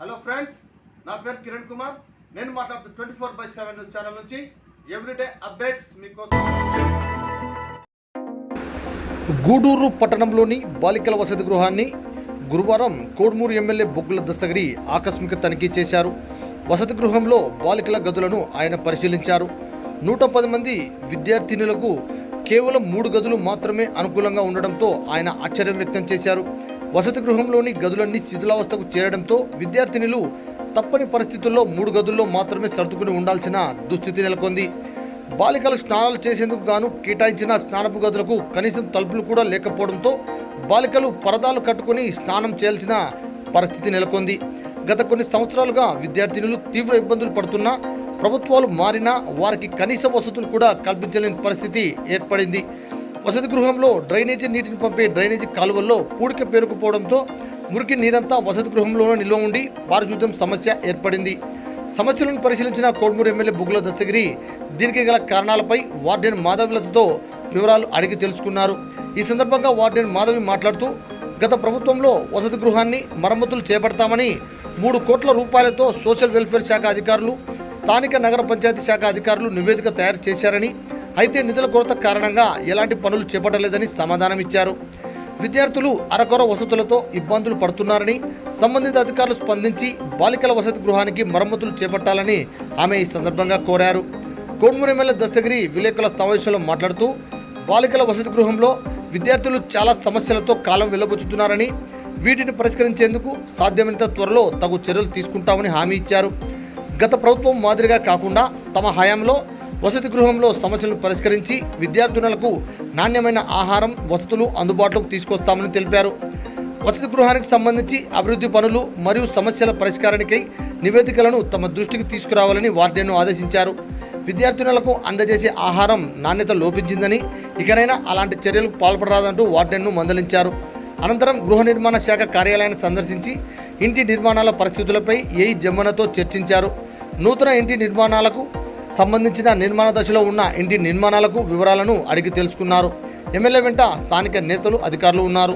Hello friends నా పేరు కిరణ్ కుమార్. నేను మాట్లాడుతూ twenty four by seven channel నుంచి ఎవ్రీడే అప్డేట్స్ మీకోసం. గూడూరు పట్టణంలోని బాలికల వసతి గృహాన్ని గురువారం కోడ్మూరు ఎమ్మెల్యే బొగ్గుల దస్తగిరి ఆకస్మిక తనిఖీ చేశారు. వసతి గృహంలో బాలికల గదులను ఆయన పరిశీలించారు. నూట పది మంది విద్యార్థినులకు కేవలం మూడు గదులు మాత్రమే అనుకూలంగా ఉండడంతో ఆయన ఆశ్చర్యం వ్యక్తం చేశారు. వసతి గృహంలోని గదులన్నీ శిథిలావస్థకు చేరడంతో విద్యార్థినులు తప్పని పరిస్థితుల్లో మూడు గదుల్లో మాత్రమే సర్దుకుని ఉండాల్సిన దుస్థితి నెలకొంది. బాలికలు స్నానాలు చేసేందుకు గాను కేటాయించిన స్నానపు గదులకు కనీసం తలుపులు కూడా లేకపోవడంతో బాలికలు పరదాలు కట్టుకుని స్నానం చేయాల్సిన పరిస్థితి నెలకొంది. గత కొన్ని సంవత్సరాలుగా విద్యార్థినులు తీవ్ర ఇబ్బందులు పడుతున్నా ప్రభుత్వాలు మారినా వారికి కనీస వసతులు కూడా కల్పించలేని పరిస్థితి ఏర్పడింది. వసతి గృహంలో డ్రైనేజీ నీటిని పంపే డ్రైనేజీ కాలువల్లో పూడిక పేరుకుపోవడంతో మురికి నీరంతా వసతి గృహంలోనే నిల్వ ఉండి పారిశుద్ధ్యం సమస్య ఏర్పడింది. సమస్యలను పరిశీలించిన కోడ్మూరు ఎమ్మెల్యే బుగ్గుల దస్తగిరి దీనికి గల కారణాలపై వార్డెన్ మాధవిలతతో వివరాలు అడిగి తెలుసుకున్నారు. ఈ సందర్భంగా వార్డెన్ మాధవి మాట్లాడుతూ గత ప్రభుత్వంలో వసతి గృహాన్ని మరమ్మతులు చేపడతామని మూడు కోట్ల రూపాయలతో సోషల్ వెల్ఫేర్ శాఖ అధికారులు స్థానిక నగర పంచాయతీ శాఖ అధికారులు నివేదిక తయారు చేశారని అయితే నిధుల కొరత కారణంగా ఎలాంటి పనులు చేపట్టలేదని సమాధానం ఇచ్చారు విద్యార్థులు అరకొర వసతులతో ఇబ్బందులు పడుతున్నారని సంబంధిత అధికారులు స్పందించి బాలికల వసతి గృహానికి మరమ్మతులు చేపట్టాలని ఆమె ఈ సందర్భంగా కోరారు. కోడ్మూరు ఎమ్మెల్యే దస్తగిరి విలేకరుల సమావేశంలో మాట్లాడుతూ బాలికల వసతి గృహంలో విద్యార్థులు చాలా సమస్యలతో కాలం వెల్లబుచ్చుతున్నారని వీటిని పరిష్కరించేందుకు సాధ్యమైనంత త్వరలో తగు చర్యలు తీసుకుంటామని హామీ ఇచ్చారు. గత ప్రభుత్వం మాదిరిగా కాకుండా తమ హయాంలో వసతి గృహంలో సమస్యలను పరిష్కరించి విద్యార్థినులకు నాణ్యమైన ఆహారం వసతులు అందుబాటులోకి తీసుకొస్తామని తెలిపారు. వసతి గృహానికి సంబంధించి అభివృద్ధి పనులు మరియు సమస్యల పరిష్కారానికై నివేదికలను తమ దృష్టికి తీసుకురావాలని వార్డెన్ను ఆదేశించారు. విద్యార్థినులకు అందజేసే ఆహారం నాణ్యత లోపించిందని ఇకనైనా అలాంటి చర్యలకు పాల్పడరాదంటూ వార్డెన్ను మందలించారు. అనంతరం గృహ నిర్మాణ శాఖ కార్యాలయాన్ని సందర్శించి ఇంటి నిర్మాణాల పరిస్థితులపై ఏఈ జమ్మనతో చర్చించారు. నూతన ఇంటి నిర్మాణాలకు సంబంధించిన నిర్మాణ దశలో ఉన్న ఇంటి నిర్మాణాలకు వివరాలను అడిగి తెలుసుకున్నారు. ఎమ్మెల్యే వెంట స్థానిక నేతలు అధికారులు ఉన్నారు.